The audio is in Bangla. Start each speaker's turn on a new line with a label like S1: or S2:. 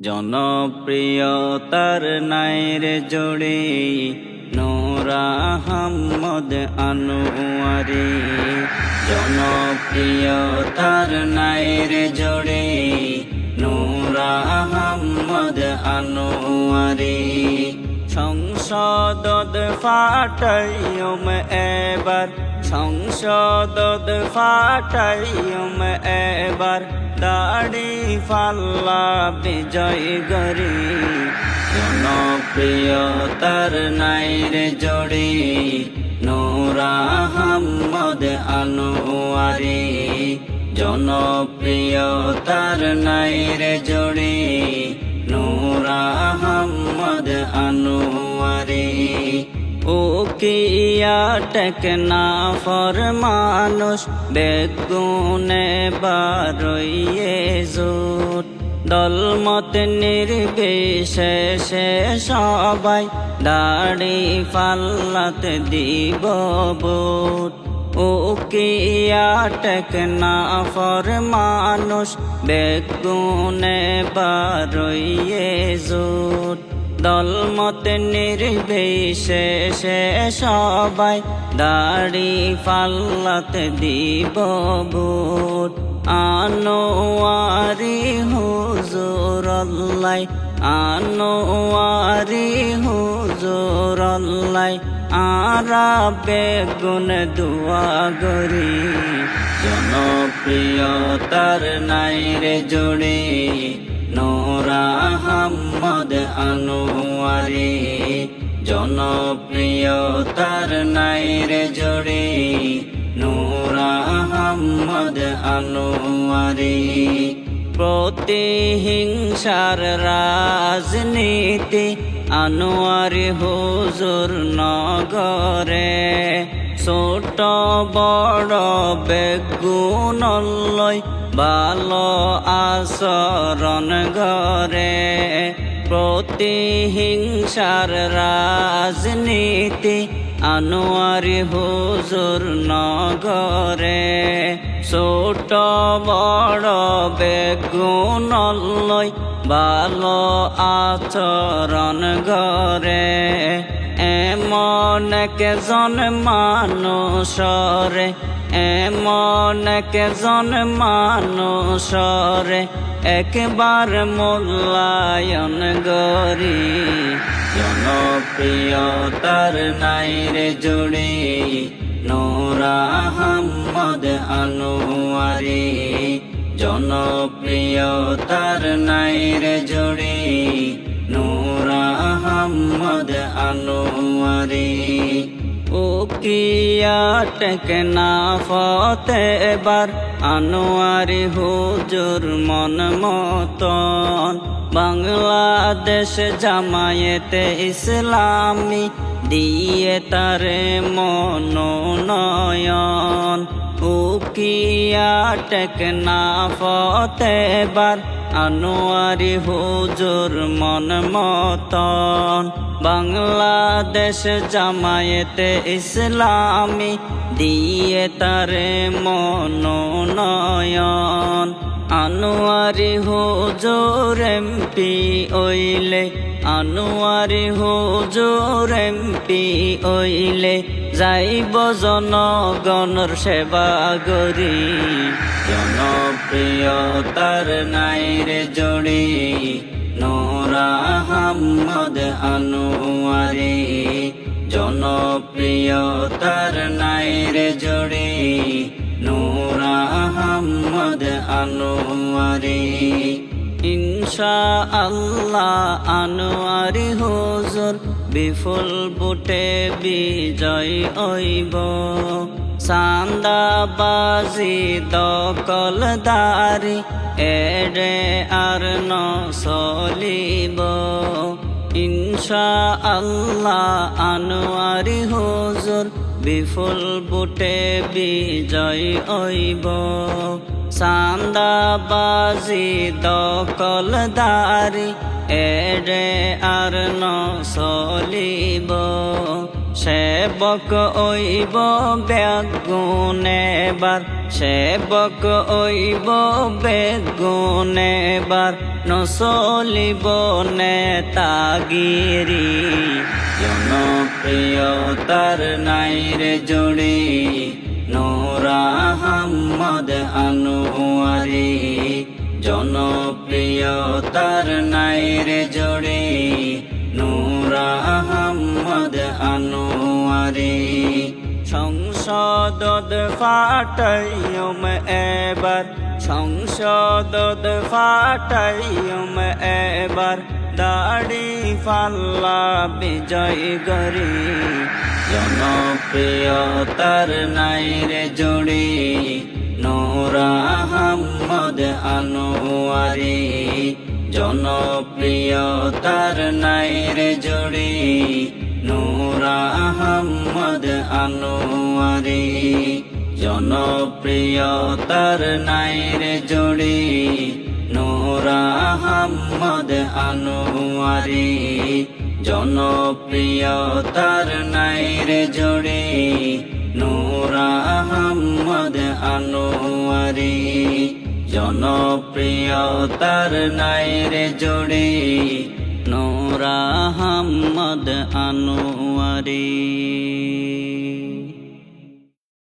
S1: জনপ্রিয়তার নাইর জোড়ে নোরা আহম্মদ আনোয়ারি। জনপ্রিয়তার নাইর জোড়ে নোরা আহম্মদ আনোয়ারি। সংসদ ফাটাইম এবার সংসদ ফাটাইম এবার, দাড়ি ফাল্লা বিজয় গরি। জনপ্রিয়তার নাইরে জড়ি, নোরা আহম্মদ আনোয়ারি। জনপ্রিয়তার নাইরে জড়ি, নোরা আনোয়ারি। ও কিয়া টেকনা ফর মানুষ বেগুনে বারইয়ে জোট। দলমত নির্বিশেষে সবাই দাড়ি ফাল্লাত দিব বুট। ও কিয়া টেকনা ফর মানুষ বেগুনে বারইয়ে জোট। দলমত নির্বিশেষে সবাই দাড়ি ফাল্লাত দিব বুট আনোয়ারি হুজুর আল্লাহ আনোয়ারি হুজুর আল্লাহ আরা বেগুন দুয়া গরি জনপ্রিয়তার নাইরে জোড়ে নোরা আহম্মদ আনোয়ারি জনপ্রিয়তার নাইরে জোড়ে। নোরা আহম্মদ আনোয়ারি প্রতিহিংসার রাজনীতি আনোয়ারি হুজুর নগরে। ছোট বড় বেগুনলয় ভালো আচরণ গরে প্রতিহিংসার রাজনীতি আনোয়ারি হুজুর নগরে ছোট বড় বেগুনলয় ভালো আচরণ গরে এমন কেজন মানুষরে, এমন কেজন মানুষরে, একবার মূল্যায়ন গরি জনপ্রিয়তার নাইরে জুড়ে, নোরা আহম্মদ আনোয়ারি। জনপ্রিয়তার নাইরে জুড়ে নোরা আহম্মদ আনোয়ারি ও কিয়া টেকনা ফতে এবার আনোয়ারি হুজুর মন মতন বাংলাদেশ জামায়েতে ইসলামী দিয়ে তারে মনোনয়ন উকিয়া টেকনা ফতেবার আনোয়ারি হুজুর মন মতন। বাংলাদেশ জামায়েতে ইসলামী দিয়ে তারে মনোনয়ন। আনোয়ারি হুজুর এমপি ওইলে আনোয়ারি হুজুর এমপি ওইলে যাইব জনগণর সেবা করি। জনপ্রিয়তার নাইরে জড়ি, নোরা আহম্মদ আনোয়ারি। জনপ্রিয়তার নাইরে জড়ি, নোরা আনোয়ারি। ইনশা আল্লাহ আনোয়ারি হুজুর বিফুল বুটে বিজয় ওইব সান্দাবাজি দকলদারি এড়ে আর ন চলিব ইনশা আল্লাহ আনোয়ারি হুজুর বিফুল বুটে বিজয় ওইব সান্দাবাজি দকলদারি এড়ে আর ন চলিব সেবক ওইব বেগুনেবার সেবক ওইব বেগুনেবার নসলিব নেতাগিরি। জনপ্রিয় তার নাইরে জুড়ি নোরা হাম্মদ আনোয়ারি। জনপ্রিয় তার নাইরে জুড়ি সংসদ ফাটাইম এবার সংসদ ফাটাইম এবার, দাড়ি পাল্লা বিজয় গরি। জনপ্রিয় তার নাইরে জুড়ি, নোরা আহমদ আনোয়ারি। জনপ্রিয় তার নাইরে জুড়ি নোরা আহমদ আনোয়ারি জনপ্রিয় তার নাইরে জুড়ি। নোরা আহমদ আনোয়ারি জনপ্রিয় তার নাইরে জুড়ি। নোরা আহমদ আনোয়ারি জনপ্রিয় তার নাইরে জুড়ি। নোরা হাম্মদ আনোয়ারি